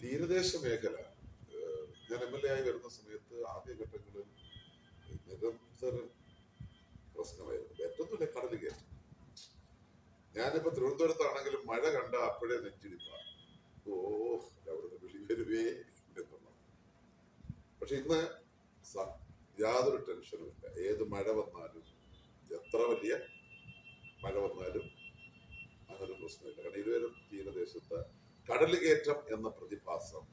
തീരദേശ മേഖല ഞാൻ എം എൽ എ ആയി വരുന്ന സമയത്ത് ആദ്യഘട്ടങ്ങളിൽ നിരന്തരം പ്രശ്നമായിരുന്നു. ഞാൻ കടൽ കയറ്റം. ഞാനിപ്പോ തിരുവനന്തപുരത്താണെങ്കിലും മഴ കണ്ട അപ്പോഴേ നെഞ്ചിടിപ്പ ഓ അവിടുന്ന് വിളി വരുവേ എന്നുള്ള പക്ഷെ ഇന്ന് യാതൊരു ടെൻഷനും ഇല്ല. ഏത് മഴ വന്നാലും എത്ര വലിയ മഴ വന്നാലും അങ്ങനെ പ്രശ്നമില്ല. കാരണം ഇരുവരും തീരദേശത്ത് കടൽ കയറ്റം എന്ന പ്രതിഭാസം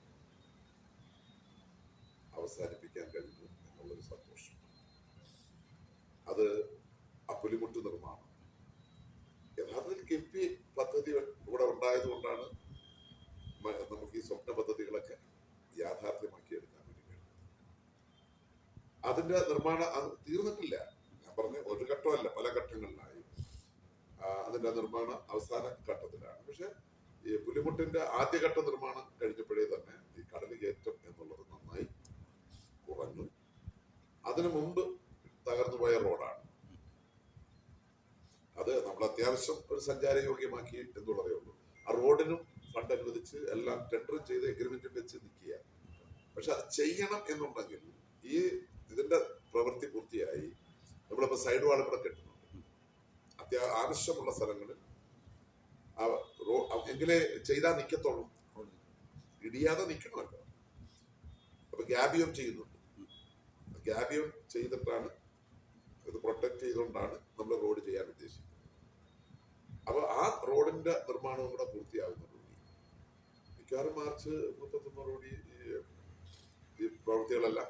അവസാനിപ്പിക്കാൻ കഴിഞ്ഞു എന്നുള്ളൊരു സന്തോഷം. അത് ആ പുലിമുട്ട് നിർമ്മാണം. യഥാർത്ഥത്തിൽ കിഫ്ബി പദ്ധതി ഇവിടെ ഉണ്ടായത് കൊണ്ടാണ് നമുക്ക് ഈ സ്വപ്ന പദ്ധതികളൊക്കെ യാഥാർത്ഥ്യമാക്കി എടുക്കാൻ വേണ്ടി കഴിഞ്ഞത്. അതിന്റെ നിർമ്മാണം അത് തീർന്നിട്ടില്ല. ഞാൻ പറഞ്ഞ ഒരു ഘട്ടമല്ല പല ഘട്ടങ്ങളിലായി. അതിന്റെ നിർമ്മാണ അവസാന ഘട്ടത്തിലാണ്. പക്ഷെ ഈ പുലിമുട്ടിന്റെ ആദ്യഘട്ട നിർമ്മാണം കഴിഞ്ഞപ്പോഴേ തന്നെ ഈ കടൽ കയറ്റം എന്നുള്ളത് നന്നായി കുറഞ്ഞു. അതിനു മുമ്പ് തകർന്നു പോയ റോഡാണ്. അത് നമ്മൾ അത്യാവശ്യം ഒരു സഞ്ചാരയോഗ്യമാക്കി എന്നുള്ളതേ ഉള്ളൂ. ആ റോഡിനും ഫണ്ട് അനുവദിച്ച് എല്ലാം ടെൻഡറും ചെയ്ത് എഗ്രിമെന്റും വെച്ച് നിൽക്കുക പക്ഷെ അത് ചെയ്യണം എന്നുണ്ടെങ്കിൽ ഈ ഇതിന്റെ പ്രവൃത്തി പൂർത്തിയായി നമ്മളിപ്പോ സൈഡ് വാൾ കൂടെ കെട്ടുന്നുണ്ട്. അത്യാ ആവശ്യമുള്ള സ്ഥലങ്ങളിൽ റോ എങ്കിലേ ചെയ്താൽ നിൽക്കത്തുള്ളൂ ഇടിയാതെ നിൽക്കണമല്ലോ അപ്പൊ ഗ്യാബിയം ചെയ്യുന്നുണ്ട്. ഗ്യാബിയം ചെയ്തിട്ടാണ് ഇത് പ്രൊട്ടക്ട് ചെയ്തുകൊണ്ടാണ് നമ്മൾ റോഡ് ചെയ്യാൻ ഉദ്ദേശിക്കുന്നത്. അപ്പൊ ആ റോഡിന്റെ നിർമ്മാണവും കൂടെ പൂർത്തിയാകുന്നുണ്ട് മിക്കവാറും മാർച്ച് മുപ്പത്തൊന്നോടുകൂടി ഈ പ്രവൃത്തികളെല്ലാം.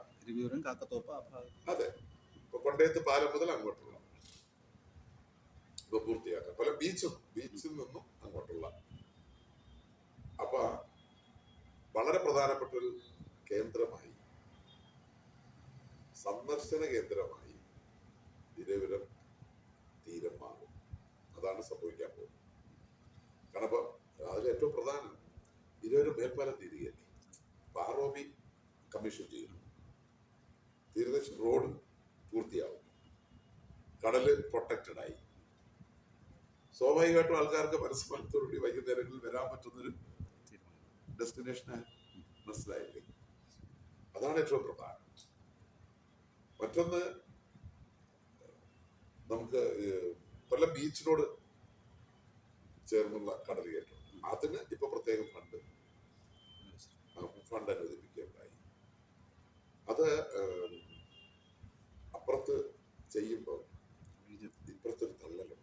അതെ. ഇപ്പൊ കൊണ്ടയത്ത് പാലം മുതൽ അങ്ങോട്ടുള്ള. ഇപ്പൊ പൂർത്തിയാക്കാം. പല ബീച്ചും ബീച്ചിൽ നിന്നും അങ്ങോട്ടുള്ള അപ്പൊ വളരെ പ്രധാനപ്പെട്ട ഒരു കേന്ദ്രമായി സന്ദർശന കേന്ദ്രമായി ഇരവിരം തീരം മാറും. അതാണ് സംഭവിക്കാൻ പോകുന്നത്. കാരണം ഇപ്പൊ അതിൽ ഏറ്റവും പ്രധാനം തിരുവരം മേൽപ്പാലം തീരുകയല്ലേ അപ്പൊ കമ്മീഷൻ ചെയ്യുന്നു. തീരദേശ റോഡ് പൂർത്തിയാവും. കടൽ പ്രൊട്ടക്റ്റഡ് ആയി. സ്വാഭാവികമായിട്ടും ആൾക്കാർക്ക് മനസ്സിലാക്കത്തോടുകൂടി വൈകുന്നേരങ്ങളിൽ വരാൻ പറ്റുന്നൊരു ഡെസ്റ്റിനേഷനായിരുന്നു ഡെസ്റ്റിനേഷനായി മനസ്സിലായില്ലേ? അതാണ് ഏറ്റവും പ്രധാനം. മറ്റൊന്ന് നമുക്ക് കൊല്ലം ബീച്ചിനോട് ചേർന്നുള്ള കടൽ കയറ്റം. അതിന് ഇപ്പൊ പ്രത്യേകം ഫണ്ട് ഫണ്ട് അനുവദിപ്പിക്കുകയുണ്ടായി. അത് അപ്പുറത്ത് ചെയ്യുമ്പോൾ ഇപ്പുറത്തൊരു തള്ളലുണ്ട്.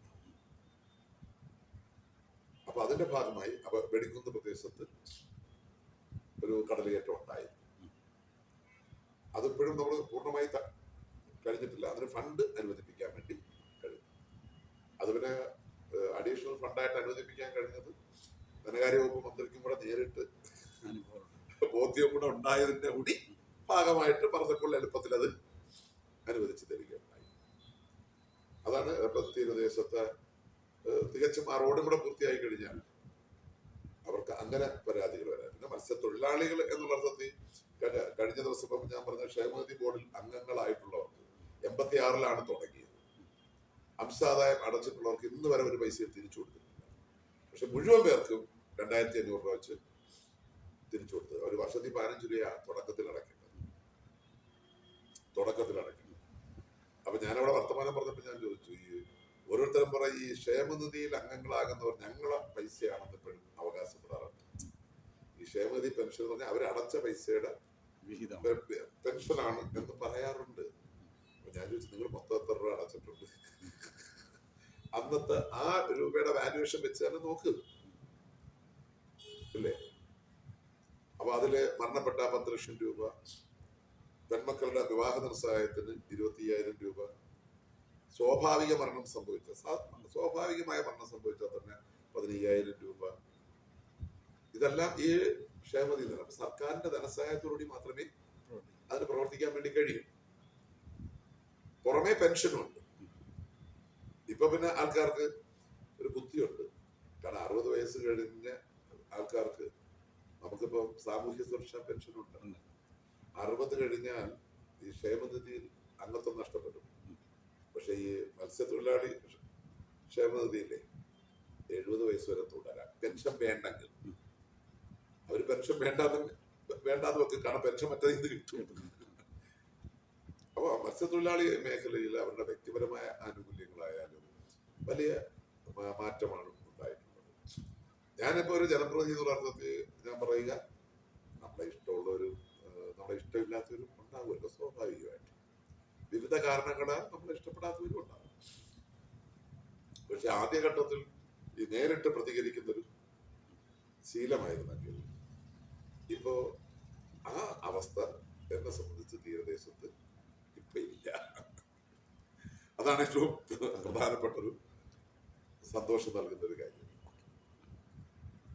അപ്പൊ അതിന്റെ ഭാഗമായി അപ്പൊ വെടിക്കുന്ന പ്രദേശത്ത് ഒരു കടലുകയറ്റം ഉണ്ടായി. അതിപ്പോഴും നമ്മൾ പൂർണമായി കഴിഞ്ഞിട്ടില്ല. അതിന് ഫണ്ട് അനുവദിപ്പിക്കാൻ വേണ്ടി കഴിഞ്ഞു. അത് പിന്നെ അഡീഷണൽ ഫണ്ടായിട്ട് അനുവദിപ്പിക്കാൻ കഴിഞ്ഞത് ധനകാര്യ വകുപ്പ് മന്ത്രിക്കും കൂടെ നേരിട്ട് ബോധ്യം കൂടെ ഉണ്ടായതിന്റെ കൂടി ഭാഗമായിട്ട് പറഞ്ഞപ്പോൾ എളുപ്പത്തിൽ അത് അനുവദിച്ചു തരികയുണ്ടായി. അതാണ് തീരദേശത്തെ തികച്ചും ആ റോഡും കൂടെ പൂർത്തിയായി കഴിഞ്ഞാൽ അവർക്ക് അങ്ങനെ പരാതികൾ വരാം. മത്സ്യത്തൊഴിലാളികൾ എന്നുള്ള അർത്ഥത്തിൽ കഴിഞ്ഞ- ദിവസം ഞാൻ പറഞ്ഞ ക്ഷേമനിധി ബോർഡിൽ അംഗങ്ങളായിട്ടുള്ളവർക്ക് എൺപത്തി ആറിലാണ് തുടങ്ങിയത്. അംശാദായം അടച്ചിട്ടുള്ളവർക്ക് ഇന്ന് വരെ ഒരു പൈസയും തിരിച്ചു കൊടുത്തിട്ടില്ല. പക്ഷെ മുഴുവൻ പേർക്കും രണ്ടായിരത്തി അഞ്ഞൂറ് രൂപ വെച്ച് തിരിച്ചു കൊടുത്തത് ഒരു വർഷത്തിൽ പതിനഞ്ച് രൂപയാണ് തുടക്കത്തിൽ അടയ്ക്കേണ്ടത്. തുടക്കത്തിൽ അടയ്ക്കുന്നത് അപ്പൊ ഞാനവിടെ വർത്തമാനം പറഞ്ഞപ്പോൾ ഞാൻ ചോദിച്ചു ഈ ഓരോരുത്തരും പറയും ഈ ക്ഷേമനിധിയിൽ അംഗങ്ങളാകുന്നവർ ഞങ്ങളെ പൈസയാണെന്ന് അവകാശപ്പെടാറുണ്ട്. ഈ ക്ഷേമനിധി പെൻഷൻ എന്ന് പറഞ്ഞാൽ അവർ അടച്ച പൈസയുടെ പെൻഷനാണ് എന്ന് പറയാറുണ്ട്. ഞാൻ ചോദിച്ചു നിങ്ങൾ മൊത്തം എത്ര രൂപ അടച്ചിട്ടുണ്ട്? അന്നത്തെ ആ രൂപയുടെ വാല്യുവേഷൻ വെച്ച് തന്നെ നോക്ക്. ഇല്ലേ അപ്പൊ അതിൽ മരണപ്പെട്ട പത്ത് ലക്ഷം രൂപ പെൺമക്കളുടെ വിവാഹ നിർസഹായത്തിന് ഇരുപത്തി അയ്യായിരം രൂപ സ്വാഭാവിക മരണം സംഭവിച്ച സ്വാഭാവികമായ മരണം സംഭവിച്ചാൽ തന്നെ പതിനയ്യായിരം രൂപ ഇതെല്ലാം ഈ അപ്പൊ സർക്കാരിന്റെ ധനസഹായത്തോടുകൂടി മാത്രമേ അതിന് പ്രവർത്തിക്കാൻ വേണ്ടി കഴിയും. പുറമേ പെൻഷനുണ്ട്. ഇപ്പൊ പിന്നെ ആൾക്കാർക്ക് ഒരു ബുദ്ധിയുണ്ട്. കാരണം അറുപത് വയസ്സ് കഴിഞ്ഞ ആൾക്കാർക്ക് നമുക്കിപ്പോ സാമൂഹ്യ സുരക്ഷാ പെൻഷൻ ഉണ്ട്. അറുപത് കഴിഞ്ഞാൽ ഈ ക്ഷേമനിധിയിൽ അംഗത്വം നഷ്ടപ്പെടും. പക്ഷെ ഈ മത്സ്യത്തൊഴിലാളി ക്ഷേമനിധിയില്ലേ എഴുപത് വയസ്സ് വരെ തുടരാം. പെൻഷൻ വേണ്ടെങ്കിൽ. അവർ പെൻഷൻ വേണ്ടാന്ന് വെക്കും കാരണം പെൻഷൻ മറ്റേ ഇത് കിട്ടും. അപ്പോൾ മത്സ്യത്തൊഴിലാളി മേഖലയിൽ അവരുടെ വ്യക്തിപരമായ ആനുകൂല്യങ്ങളായാലും വലിയ മാറ്റമാണ് ഉണ്ടായിട്ടുള്ളത്. ഞാനിപ്പോൾ ഒരു ജനപ്രതിനിധി അർത്ഥത്തിൽ ഞാൻ പറയുക നമ്മളെ ഇഷ്ടമുള്ളവരും നമ്മളെ ഇഷ്ടമില്ലാത്തവരും ഉണ്ടാവുമല്ലോ സ്വാഭാവികമായിട്ട്. വിവിധ കാരണങ്ങളാൽ നമ്മൾ ഇഷ്ടപ്പെടാത്തവരും ഉണ്ടാവും. പക്ഷെ ആദ്യഘട്ടത്തിൽ ഈ നേരിട്ട് പ്രതികരിക്കുന്നൊരു ശീലമായിരുന്നെങ്കിൽ ഇപ്പോ ആ അവസ്ഥ എന്നെ സംബന്ധിച്ച് തീരദേശത്ത് ഇപ്പൊ ഇല്ല. അതാണ് ഏറ്റവും പ്രധാനപ്പെട്ട ഒരു സന്തോഷം നൽകുന്ന ഒരു കാര്യം.